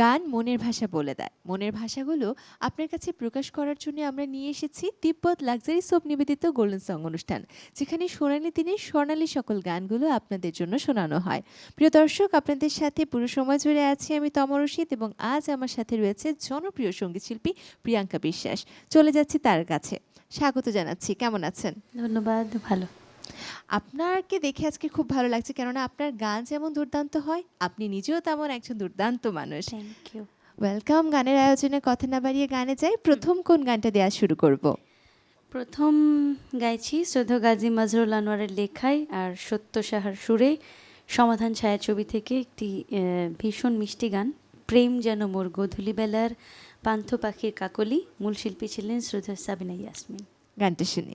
গান মনের ভাষা বলে দেয়। মনের ভাষাগুলো আপনার কাছে প্রকাশ করার জন্য আমরা নিয়ে এসেছি তিব্বত লাক্সারি সোপ নিবেদিত গোল্ডেন সং অনুষ্ঠান, যেখানে সোনালী দিনের স্বর্ণালী সকল গানগুলো আপনাদের জন্য শোনানো হয়। প্রিয় দর্শক, আপনাদের সাথে পুরো সময় জুড়ে আছি আমি তমর রশিদ এবং আজ আমার সাথে রয়েছে জনপ্রিয় সঙ্গীতশিল্পী প্রিয়াঙ্কা বিশ্বাস। চলে যাচ্ছি তার কাছে। স্বাগত জানাচ্ছি, কেমন আছেন? ধন্যবাদ, ভালো। আপনাকে দেখে আজকে খুব ভালো লাগছে কেননা আপনার গান যেমন দুর্দান্ত হয় আপনি নিজেও তেমন একজন দুর্দান্ত মানুষ। থ্যাংক ইউ ওয়েলকাম গানের আয়োজনে কথা না বাড়িয়ে গানে যাই প্রথম কোন গানটা দেওয়া শুরু করব? প্রথম গাইছি শ্রদ্ধা গাজী মাজরুল আনোয়ারের লেখায় আর সত্য সাহার সুরে সমাধান ছায়াছবি থেকে একটি ভীষণ মিষ্টি গান। প্রেম যেন মোর গধূলি বেলার পান্থ পাখির কাকলি মূল শিল্পী ছিলেন শ্রদ্ধা সাবিনা ইয়াসমিন। গানটা শুনি।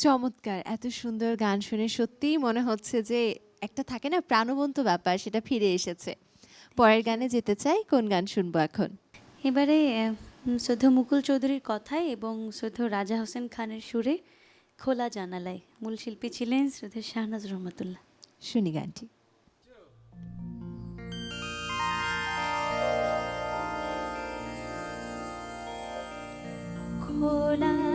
চমৎকার এত সুন্দর গান শুনে সত্যিই মনে হচ্ছে যে একটা থাকে না প্রাণবন্ত ব্যাপার সেটা ফিরে এসেছে। পরের গানে যেতে চাই কোন গান শুনব এখন? এবারে শ্রদ্ধেয় মুকুল চৌধুরীর কথায় এবং শ্রদ্ধেয় রাজা হোসেন খানের সুরে খোলা জানালায়। মূল শিল্পী ছিলেন শ্রদ্ধেয় শাহনাজ রহমতুল্লাহ। শুনি গানটি। খোলা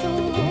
সুখ